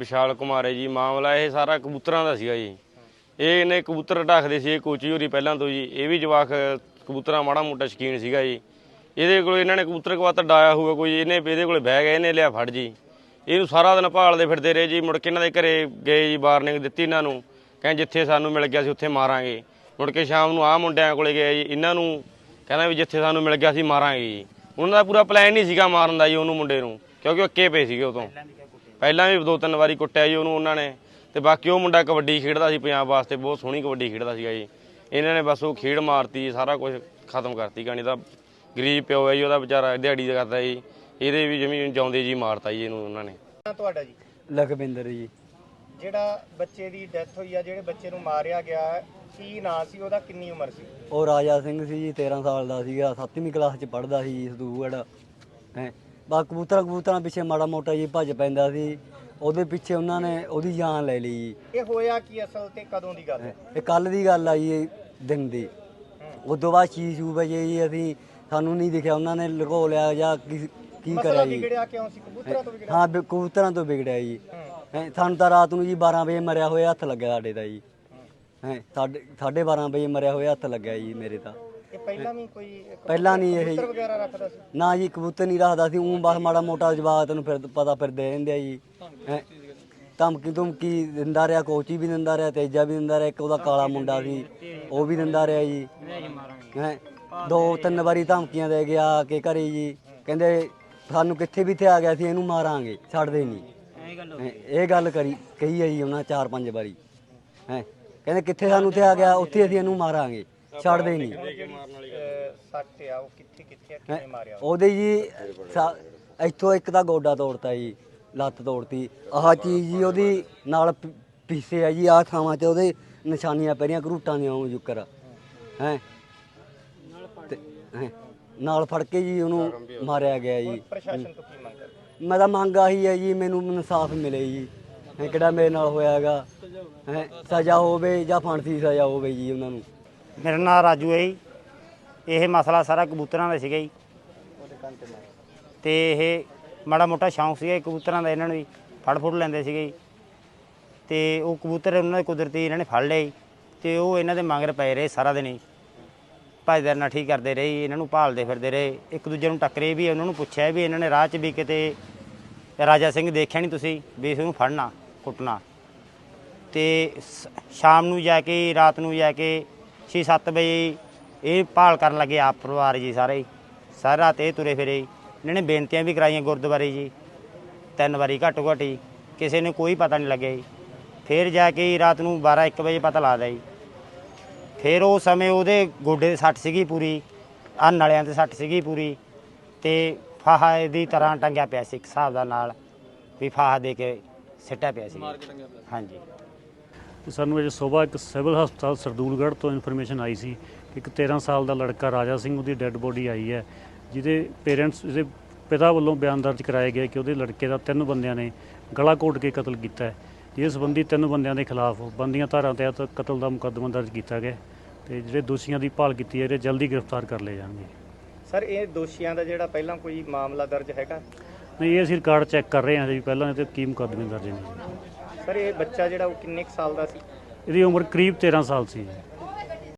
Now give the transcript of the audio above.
ਵਿਸ਼ਾਲ ਕੁਮਾਰ ਹੈ ਜੀ, ਮਾਮਲਾ ਇਹ ਸਾਰਾ ਕਬੂਤਰਾਂ ਦਾ ਸੀਗਾ ਜੀ। ਇਹ ਇਹਨੇ ਕਬੂਤਰ ਢੱਕਦੇ ਸੀ, ਇਹ ਕੋਚੀ ਹੋਰੀ ਪਹਿਲਾਂ ਤੋਂ ਜੀ। ਇਹ ਵੀ ਜਵਾਕ ਕਬੂਤਰਾਂ ਮਾੜਾ ਮੋਟਾ ਸ਼ਕੀਨ ਸੀਗਾ ਜੀ। ਇਹਦੇ ਕੋਲ ਇਹਨਾਂ ਨੇ ਕਬੂਤਰ ਕਵਾਤਾ ਡਾਇਆ ਹੋਊਗਾ ਕੋਈ, ਇਹਨੇ ਇਹਦੇ ਕੋਲ ਬਹਿ ਗਿਆ ਇਹਨੇ ਲਿਆ ਫੜ ਜੀ। ਇਹਨੂੰ ਸਾਰਾ ਦਿਨ ਭਾਲਦੇ ਫਿਰਦੇ ਰਹੇ ਜੀ, ਮੁੜ ਕੇ ਇਹਨਾਂ ਦੇ ਘਰੇ ਗਏ ਜੀ, ਵਾਰਨਿੰਗ ਦਿੱਤੀ ਇਹਨਾਂ ਨੂੰ। ਕਹਿੰਦੇ ਜਿੱਥੇ ਸਾਨੂੰ ਮਿਲ ਗਿਆ ਸੀ, ਉੱਥੇ ਮਾਰਾਂਗੇ। ਮੁੜ ਕੇ ਸ਼ਾਮ ਨੂੰ ਆਹ ਮੁੰਡਿਆਂ ਕੋਲੇ ਗਏ ਜੀ, ਇਹਨਾਂ ਨੂੰ ਕਹਿੰਦਾ ਵੀ ਜਿੱਥੇ ਸਾਨੂੰ ਮਿਲ ਗਿਆ ਸੀ, ਮਾਰਾਂਗੇ ਜੀ। ਉਹਨਾਂ ਦਾ ਪੂਰਾ ਪਲਾਨ ਨਹੀਂ ਸੀਗਾ ਮਾਰਨ ਦਾ ਜੀ, ਉਹਨੂੰ ਮੁੰਡੇ ਨੂੰ, ਕਿਉਂਕਿ ਉਹ ਅੱਕੇ ਪਏ ਸੀਗੇ ਉਦੋਂ। ਪਹਿਲਾਂ ਵੀ ਦੋ ਤਿੰਨ ਵਾਰੀ ਕੁੱਟਿਆ ਜੀ ਉਹਨੂੰ ਉਹਨਾਂ ਨੇ ਤੇ ਬਾਕੀ ਉਹ ਮੁੰਡਾ ਕਬੱਡੀ ਖੇਡਦਾ ਸੀ ਪੰਜਾਬ ਵਾਸਤੇ ਬਹੁਤ ਸੋਹਣੀ ਕਬੱਡੀ ਖੇਡਦਾ ਸੀਗਾ ਜੀ। ਇਹਨਾਂ ਨੇ ਬਸ ਉਹ ਖੇਡ ਮਾਰਤੀ ਸਾਰਾ ਕੁਝ ਖਤਮ ਕਰਤੀ ਕਹਾਣੀ ਦਾ। ਗਰੀਬ ਪਿਓ ਹੈ ਜੀ ਉਹਦਾ ਵਿਚਾਰਾ ਦਿਹਾੜੀ ਦਾ ਕਰਦਾ ਜੀ। ਇਹਦੇ ਵੀ ਜ਼ਮੀਨ ਜਾਉਂਦੇ ਜੀ ਮਾਰਤਾ ਜੀ ਇਹਨੂੰ ਉਹਨਾਂ ਨੇ। ਤੁਹਾਡਾ ਜੀ? ਲਖਵਿੰਦਰ ਜੀ। ਜਿਹੜਾ ਬੱਚੇ ਦੀ ਡੈਥ ਹੋਈ ਆ ਜਿਹੜੇ ਬੱਚੇ ਨੂੰ ਮਾਰਿਆ ਗਿਆ ਕੀ ਨਾਂ ਸੀ? ਉਹਦਾ ਕਿੰਨੀ ਉਮਰ ਸੀ? ਉਹ ਰਾਜਾ ਸਿੰਘ ਸੀ ਜੀ 13 ਸਾਲ ਦਾ ਸੀਗਾ। 7ਵੀਂ ਕਲਾਸ ਚ ਪੜ੍ਹਦਾ ਸੀ ਜੀ ਸਦੂਗੜ ਹੈ। ਬਾ ਕਬੂਤਰਾਂ ਕਬੂਤਰਾਂ ਪਿੱਛੇ ਮਾੜਾ ਮੋਟਾ ਜੀ ਭੱਜ ਪੈਂਦਾ ਸੀ। ਉਹਦੇ ਪਿੱਛੇ ਉਹਨਾਂ ਨੇ ਉਹਦੀ ਜਾਨ ਲੈ ਲਈ ਜੀ। ਇਹ ਹੋਇਆ ਕੀ ਅਸਲ ਤੇ? ਕਦੋਂ ਦੀ ਗੱਲ ਹੈ? ਇਹ ਕੱਲ ਦੀ ਗੱਲ ਆ ਜੀ ਇਹ ਦਿਨ ਦੀ। ਉਦੋਂ ਬਾਅਦ ਛੇ ਛੂ ਵਜੇ ਜੀ ਅਸੀਂ ਸਾਨੂੰ ਨਹੀਂ ਦਿਖਿਆ। ਉਹਨਾਂ ਨੇ ਲੁਕੋ ਲਿਆ ਜਾਂ ਕੀ ਕੀ ਕਰਿਆ ਜੀ। ਵਿਗੜਿਆ ਕਿਉਂ ਸੀ? ਕਬੂਤਰਾਂ ਤੋਂ ਵਿਗੜਿਆ? ਹਾਂ ਬਿ- ਕਬੂਤਰਾਂ ਤੋਂ ਵਿਗੜਿਆ ਜੀ। ਹੂੰ। ਸਾਨੂੰ ਤਾਂ ਰਾਤ ਨੂੰ ਜੀ 12 ਵਜੇ ਮਰਿਆ ਹੋਇਆ ਹੱਥ ਲੱਗਿਆ ਸਾਡੇ ਦਾ ਜੀ। ਹੈ। ਸਾਡੇ 12:30 ਵਜੇ ਮਰਿਆ ਹੋਇਆ ਹੱਥ ਲੱਗਿਆ ਜੀ ਮੇਰੇ ਤਾਂ। ਪਹਿਲਾਂ ਵੀ ਕੋਈ ਕਬੂਤਰ- ਪਹਿਲਾਂ ਨਹੀਂ ਇਹ ਕਬੂਤਰ ਵਗੈਰਾ ਰੱਖਦਾ ਸੀ? ਨਾ ਜੀ ਕਬੂਤਰ ਨਹੀਂ ਰੱਖਦਾ ਸੀ। ਉਹ ਬਸ ਮਾੜਾ ਮੋਟਾ ਜਵਾਬ ਤੈਨੂੰ ਫਿਰ ਪਤਾ ਫਿਰਦੇ ਰਹਿੰਦੇ ਆ ਜੀ। ਹੈਂ। ਧਮਕੀ ਧਮਕੀ ਦਿੰਦਾ ਰਿਹਾ ਕੋਚੀ ਵੀ ਦਿੰਦਾ ਰਿਹਾ ਤੇਜਾ ਵੀ ਦਿੰਦਾ ਰਿਹਾ ਇੱਕ ਉਹਦਾ ਕਾਲਾ ਮੁੰਡਾ ਸੀ ਉਹ ਵੀ ਦਿੰਦਾ ਰਿਹਾ ਜੀ। ਹੈ? ਦੋ ਤਿੰਨ ਵਾਰੀ ਧਮਕੀਆਂ ਦੇ ਗਿਆ ਕਿ ਘਰੇ ਜੀ। ਕਹਿੰਦੇ ਸਾਨੂੰ ਕਿੱਥੇ ਵੀ ਇੱਥੇ ਆ ਗਿਆ ਸੀ ਇਹਨੂੰ ਮਾਰਾਂਗੇ ਛੱਡਦੇ ਨਹੀਂ। ਹੈਂ, ਇਹ ਗੱਲ ਕਰੀ ਕਹੀ ਹੈ ਜੀ ਉਹਨਾਂ ਚਾਰ ਪੰਜ ਵਾਰੀ। ਹੈ? ਕਹਿੰਦੇ ਕਿੱਥੇ ਸਾਨੂੰ ਤੇ ਆ ਗਿਆ ਉੱਥੇ ਅਸੀਂ ਇਹਨੂੰ ਮਾਰਾਂਗੇ। ਛੱਡਦੇ ਨਹੀਂ। ਅਹ ਸੱਟ ਆ ਉਹ ਕਿੱਥੇ ਕਿੱਥੇ ਆ, ਕਿਵੇਂ ਮਾਰਿਆ ਉਹ? ਉਹਦੇ ਜੀ ਸਾ- ਇੱਥੋਂ ਇੱਕ ਤਾਂ ਗੋਡਾ ਤੋੜਤਾ ਜੀ ਲੱਤ ਤੋੜਤੀ। ਆਹ ਚੀਜ਼ ਜੀ ਉਹਦੀ ਨਾਲ ਪ- ਪੀਸੇ ਆ ਜੀ ਆਹ ਥਾਵਾਂ ਤੇ ਉਹਦੇ ਨਿਸ਼ਾਨੀਆਂ ਪੈਰੀਆਂ ਘਰੂਟਾਂ ਦੀਆਂ ਉਹ ਜੁਕਰ। ਹੈ? ਨਾਲ ਫੜ ਕੇ ਜੀ। ਉਹਨੂੰ ਮਾਰਿਆ ਗਿਆ ਜੀ। ਪ੍ਰਸ਼ਾਸਨ ਤੋਂ ਕੀ ਮੰਗ ਕਰਦੇ? ਮੈਂ ਤਾਂ ਮੰਗ ਆਹੀ ਹੈ ਜੀ ਮੈਨੂੰ ਇਨਸਾਫ ਮਿਲੇ ਜੀ। ਹੈਂ, ਕਿਹੜਾ ਮੇਰੇ ਨਾਲ ਹੋਇਆ ਹੈਗਾ ਹੈ? ਸਜ਼ਾ ਹੋਵੇ ਜਾਂ ਫਾਂਸੀ ਦੀ ਸਜ਼ਾ ਹੋਵੇ ਜੀ ਉਹਨਾਂ ਨੂੰ। ਮੇਰਾ ਨਾਮ ਰਾਜੂ ਹੈ ਜੀ। ਇਹ ਮਸਲਾ ਸਾਰਾ ਕਬੂਤਰਾਂ ਦਾ ਸੀਗਾ ਜੀ। ਤੇ ਇਹ ਮਾੜਾ ਮੋਟਾ ਸ਼ੌਂਕ ਸੀਗਾ ਜੀ ਕਬੂਤਰਾਂ ਦਾ ਇਹਨਾਂ ਨੂੰ ਵੀ ਫੜ ਫੁੜ ਲੈਂਦੇ ਸੀਗੇ ਜੀ। ਤੇ ਉਹ ਕਬੂਤਰ ਉਹਨਾਂ ਦੇ ਕੁਦਰਤੀ ਇਹਨਾਂ ਨੇ ਫੜ ਲਏ ਜੀ। ਤੇ ਉਹ ਇਹਨਾਂ ਦੇ ਮਗਰ ਪਏ ਰਹੇ ਸਾਰਾ ਦਿਨ ਹੀ ਭਾਈਦਾਰ ਨਾਲ ਠੀਕ ਕਰਦੇ ਰਹੇ ਜੀ, ਇਹਨਾਂ ਨੂੰ ਭਾਲਦੇ ਫਿਰਦੇ ਰਹੇ। ਇੱਕ ਦੂਜੇ ਨੂੰ ਟੱਕਰੇ ਵੀ ਉਹਨਾਂ ਨੂੰ ਪੁੱਛਿਆ ਵੀ ਇਹਨਾਂ ਨੇ ਰਾਹ 'ਚ ਵੀ ਕਿਤੇ ਰਾਜਾ ਸਿੰਘ ਦੇਖਿਆ ਨਹੀਂ ਤੁਸੀਂ ਵੀ ਇਸ ਨੂੰ ਫੜਨਾ ਕੁੱਟਣਾ। ਤੇ ਸ- ਸ਼ਾਮ ਨੂੰ ਜਾ ਕੇ ਰਾਤ ਨੂੰ ਜਾ ਕੇ 6-7 ਵਜੇ ਇਹ ਭਾਲ ਕਰਨ ਲੱਗੇ ਆਪ ਪਰਿਵਾਰ ਜੀ ਸਾਰੇ। ਹੀ। ਸਾਰੀ ਰਾਤ ਇਹ ਤੁਰੇ ਫਿਰੇ। ਜੀ। ਇਹਨਾਂ ਨੇ ਬੇਨਤੀਆਂ ਵੀ ਕਰਾਈਆਂ ਗੁਰਦੁਆਰੇ ਜੀ। ਤਿੰਨ ਵਾਰੀ ਘੱਟੋ ਘੱਟ ਜੀ ਕਿਸੇ ਨੂੰ ਕੋਈ ਪਤਾ ਨਹੀਂ ਲੱਗਿਆ ਜੀ। ਫਿਰ ਜਾ ਕੇ ਰਾਤ ਨੂੰ 12-1 ਵਜੇ ਪਤਾ ਲੱਗਦਾ ਜੀ। ਫਿਰ ਉਹ ਸਮੇਂ ਉਹਦੇ ਗੋਡੇ ਦੇ ਸੱਟ ਸੀਗੀ ਪੂਰੀ। ਆ ਨਲਿਆਂ ਤੇ ਸੱਟ ਸੀਗੀ ਪੂਰੀ। ਤੇ ਫਾਹਾ ਦੀ ਤਰ੍ਹਾਂ ਟੰਗਿਆ ਪਿਆ ਸੀ ਇੱਕ ਹਿਸਾਬ ਦਾ ਨਾਲ ਵੀ ਫਾਹਾ ਦੇ ਕੇ ਸਿੱਟਿਆ ਪਿਆ ਸੀ। ਹਾਂਜੀ। ਸਾਨੂੰ ਅੱਜ ਸਵੇਰ ਇੱਕ ਸਿਵਲ ਹਸਪਤਾਲ ਸਰਦੂਲਗੜ੍ਹ ਤੋਂ ਇਨਫੋਰਮੇਸ਼ਨ ਆਈ ਸੀ ਕਿ ਇੱਕ 13 ਸਾਲ ਦਾ ਲੜਕਾ ਰਾਜਾ ਸਿੰਘ ਉਹਦੀ ਡੈੱਡ ਬੋਡੀ ਆਈ ਹੈ ਜਿਹਦੇ ਪੇਰੈਂਟਸ ਜਿਹਦੇ ਪਿਤਾ ਵੱਲੋਂ ਬਿਆਨ ਦਰਜ ਕਰਾਇਆ ਗਿਆ ਕਿ ਉਹਦੇ ਲੜਕੇ ਦਾ ਤਿੰਨ ਬੰਦਿਆਂ ਨੇ ਗਲਾ ਘੋਟ ਕੇ ਕਤਲ ਕੀਤਾ ਹੈ। ਜਿਸ ਸੰਬੰਧੀ ਤਿੰਨ ਬੰਦਿਆਂ ਦੇ ਖਿਲਾਫ ਬੰਦੀਆਂ ਧਾਰਾ ਤਹਿਤ ਕਤਲ ਦਾ ਮੁਕੱਦਮਾ ਦਰਜ ਕੀਤਾ ਗਿਆ ਤੇ ਜਿਹੜੇ ਦੋਸ਼ੀਆਂ ਦੀ ਭਾਲ ਕੀਤੀ ਹੈ ਇਹ ਜਲਦੀ ਗ੍ਰਿਫਤਾਰ ਕਰ ਲਏ ਜਾਣਗੇ। ਸਰ ਇਹ ਦੋਸ਼ੀਆਂ ਦਾ ਜਿਹੜਾ ਪਹਿਲਾਂ ਕੋਈ ਮਾਮਲਾ ਦਰਜ ਹੈਗਾ? ਨਹੀਂ ਇਹ ਅਸੀਂ ਰਿਕਾਰਡ ਚੈੱਕ ਕਰ ਰਹੇ ਹਾਂ ਜੀ ਪਹਿਲਾਂ ਇਹ ਤੇ ਕੀ ਮੁਕੱਦਮੇ ਦਰਜ ਨੇ। ਸਰ ਇਹ ਬੱਚਾ ਜਿਹੜਾ ਉਹ ਕਿੰਨੇ ਕੁ ਸਾਲ ਦਾ ਸੀ? ਇਹਦੀ ਉਮਰ ਕਰੀਬ 13 ਸਾਲ ਸੀ। ਜੀ